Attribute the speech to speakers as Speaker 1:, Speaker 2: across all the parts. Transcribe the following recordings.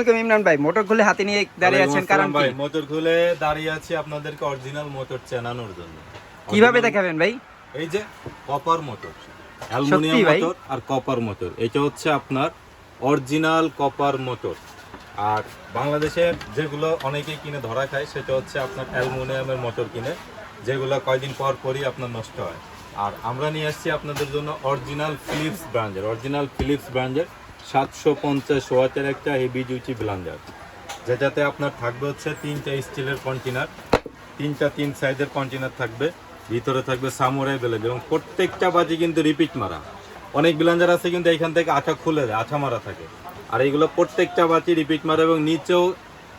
Speaker 1: ওকে ইমরান ভাই মোটর খুলে হাতে নিয়ে দাঁড়িয়ে আছেন কারণ
Speaker 2: ওয়ালাইকুম আসসালাম
Speaker 1: কি?
Speaker 2: ভাই মোটর খুলে দাঁড়িয়ে আছি আপনাদেরকে অরিজিনাল মোটর চেনানোর জন্য।
Speaker 1: কীভাবে দেখাবেন ভাই?
Speaker 2: এই যে কপার মোটর অ্যালুমিনিয়াম মোটর আর কপার মোটর এটা হচ্ছে আপনার অরিজিনাল কপার মোটর আর বাংলাদেশের যেগুলো অনেকেই কিনে ধরা খায় সেটা হচ্ছে আপনার অ্যালুমিনিয়ামের মোটর কিনে যেগুলো কয়দিন পর পরই আপনার নষ্ট হয়। আর আমরা নিয়ে আসছি আপনাদের জন্য অরিজিনাল ফিলিপস ব্র্যান্ডের অরিজিনাল ফিলিপস ব্র্যান্ডের সাতশো পঞ্চাশ ওয়াটের একটা হেভি ডিউটি ব্লান্ডার যেটাতে আপনার থাকবে হচ্ছে তিনটা স্টিলের কন্টেনার তিনটা তিন সাইজের কন্টেনার থাকবে, ভিতরে থাকবে সামুরাই বেলেজ এবং প্রত্যেকটা বাজি কিন্তু রিপিট মারা। অনেক ব্লেন্ডার আছে কিন্তু এখান থেকে আঠা খুলে দেয়, আঠা মারা থাকে। আর এইগুলো প্রত্যেকটা বাজি রিপিট মারা এবং নিচেও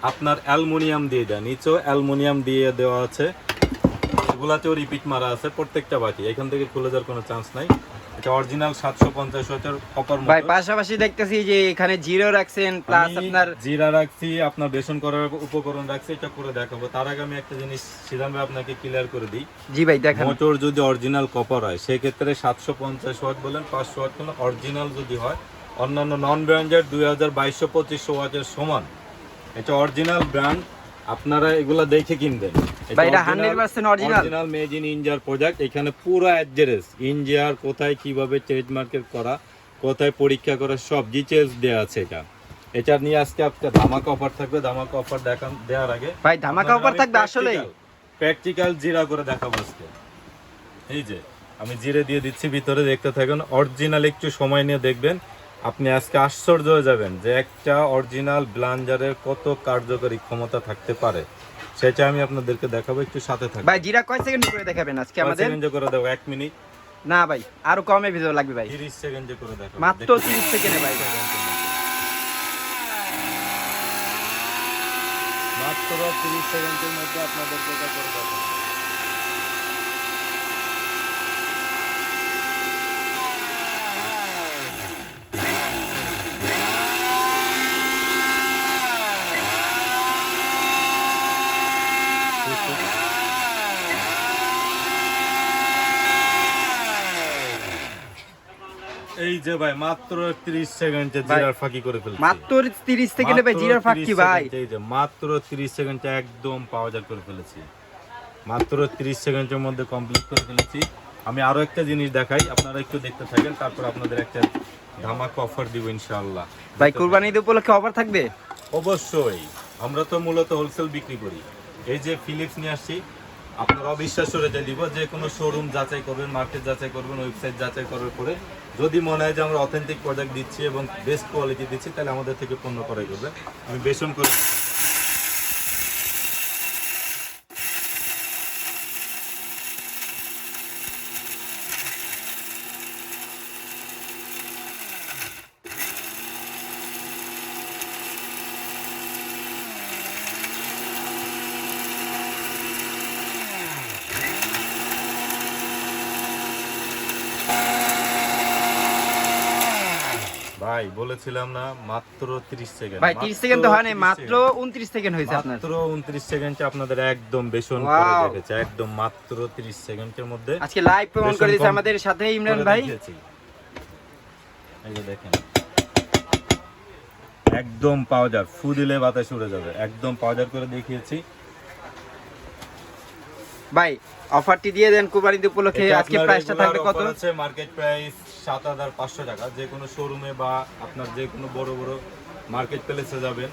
Speaker 2: আপনার অ্যালুমিনিয়াম দিয়ে দেয়, নিচেও অ্যালুমিনিয়াম দিয়ে দেওয়া আছে। এগুলাতেও রিপিট মারা আছে প্রত্যেকটা বাটি। এখান থেকে খুলে যাওয়ার কোনো চান্স নাই। এটা অরিজিনাল সাতশো পঞ্চাশ ওয়াটের কপার
Speaker 1: ভাই পাশাপাশি দেখতেছি যে এখানে জিরো রাখছেন প্লাস আপনার
Speaker 2: জিরা রাখছি আপনার বেসন করার উপকরণ রাখছি এটা করে দেখাবো। তার আগে আমি একটা জিনিস সিদ্ধাম আপনাকে ক্লিয়ার করে দিই।
Speaker 1: জি ভাই দেখেন।
Speaker 2: মোটর যদি অরিজিনাল কপার হয় সেক্ষেত্রে সাতশো পঞ্চাশ ওয়াট বলেন পাঁচশো ওয়াট কোনো অরিজিনাল যদি হয় অন্যান্য নন ব্র্যান্ডের দুই হাজার বাইশশো পঁচিশশো ওয়াটের সমান। এটা অরিজিনাল ব্র্যান্ড আপনারা এগুলা দেখে কিনবেন।
Speaker 1: এটা 100% original?
Speaker 2: অরিজিনাল মেড ইন ইন্ডিয়ার প্রোডাক্ট এখানে পুরো অ্যাড্রেস ইন্ডিয়ার কোথায় কীভাবে ট্রেড মার্কেট করা কোথায় পরীক্ষা করা সব ডিটেলস দেওয়া আছে এটা। এটা নিয়ে আজকে আজকে ধামাকা অফার থাকবে। ধামাকা অফার দেখান দেওয়ার আগে
Speaker 1: ভাই ধামাকা অফার থাকবে আসলেই।
Speaker 2: প্র্যাকটিক্যাল জিরা করে দেখাবো আজকে। এই যে আমি জিরে দিয়ে দিচ্ছি ভিতরে দেখতে থাকুন। অরিজিনাল একটু সময় নিয়ে দেখবেন। আপনি আজকে আশ্চর্য হয়ে যাবেন যে একটা অরিজিনাল ব্লাঞ্জারের কত কার্যকরী ক্ষমতা থাকতে পারে। সেটা আমি আপনাদেরকে দেখাবো একটু সাথে থাকবেন
Speaker 1: ভাই জিরা কয় সেকেন্ড করে দেখাবেন আজকে আমাদের?
Speaker 2: সেকেন্ডে করে দেবো? এক মিনিট।
Speaker 1: না ভাই আরও কমে ভিডিও লাগবে ভাই।
Speaker 2: তিরিশ সেকেন্ডে করে দেখাবো।
Speaker 1: মাত্র
Speaker 2: দেখতে
Speaker 1: 30 সেকেন্ডে ভাই।
Speaker 2: মাত্র তিরিশ সেকেন্ডের মধ্যে আপনাদের এটা করে দেখাবো। এই যে ভাই মাত্র 30 সেকেন্ডে জিরার ফাঁকি করে ফেলছি।
Speaker 1: মাত্র 30 সেকেন্ডে ভাই জিরার ফাঁকি ভাই।
Speaker 2: এই যে মাত্র 30 সেকেন্ডে একদম পাওয়ার করে ফেলেছি। মাত্র 30 সেকেন্ডের মধ্যে কমপ্লিট করে ফেলেছি। আমি আরও একটা জিনিস দেখাই আপনারা একটু দেখতে থাকেন তারপর আপনাদের একটা ধামাকা অফার দিব ইনশাআল্লাহ।
Speaker 1: ভাই কুরবানি ঈদ উপলক্ষে অফার থাকবে?
Speaker 2: অবশ্যই। আমরা তো মূলত হোলসেল বিক্রি করি। এই যে ফিলিপস নিয়ে আসছি আপনার বিশ্বাস করে দিব, যে কোনো শোরুম যাচাই করবেন মার্কেট যাচাই করবেন ওয়েবসাইট যাচাই করার পরে যদি মনে হয় যে আমরা অথেন্টিক প্রোডাক্ট দিচ্ছি এবং বেস্ট কোয়ালিটি দিচ্ছি, তাহলে আমাদের থেকে পণ্য ক্রয় করবেন। আমি বেসন করে ভাই বলেছিলাম না মাত্র 30 সেকেন্ড
Speaker 1: ভাই 30 সেকেন্ড তো হয় মাত্র 29 সেকেন্ড হয়েছে আপনার।
Speaker 2: মাত্র 29 সেকেন্ডে আপনাদের একদম বেসন করে. রেখেছে একদম মাত্র 30 সেকেন্ডের মধ্যে
Speaker 1: আজকে লাইভ প্রমাণ করে দিয়েছে আমাদের সাথে ইমরান ভাই।
Speaker 2: এই যে দেখেন একদম পাউডার ফু দিলে বাতাস উড়ে যাবে একদম পাওয়া পাউডার করে দেখিয়েছি।
Speaker 1: ভাই অফারটি দিয়ে দেন কুরবানি ঈদ উপলক্ষে আজকে প্রাইসটা থাকবে কত?
Speaker 2: আছে মার্কেট প্রাইস সাত হাজার পাঁচশো টাকা। যে কোনো শোরুমে বা আপনার যে কোনো বড় বড় মার্কেট প্লেসে যাবেন।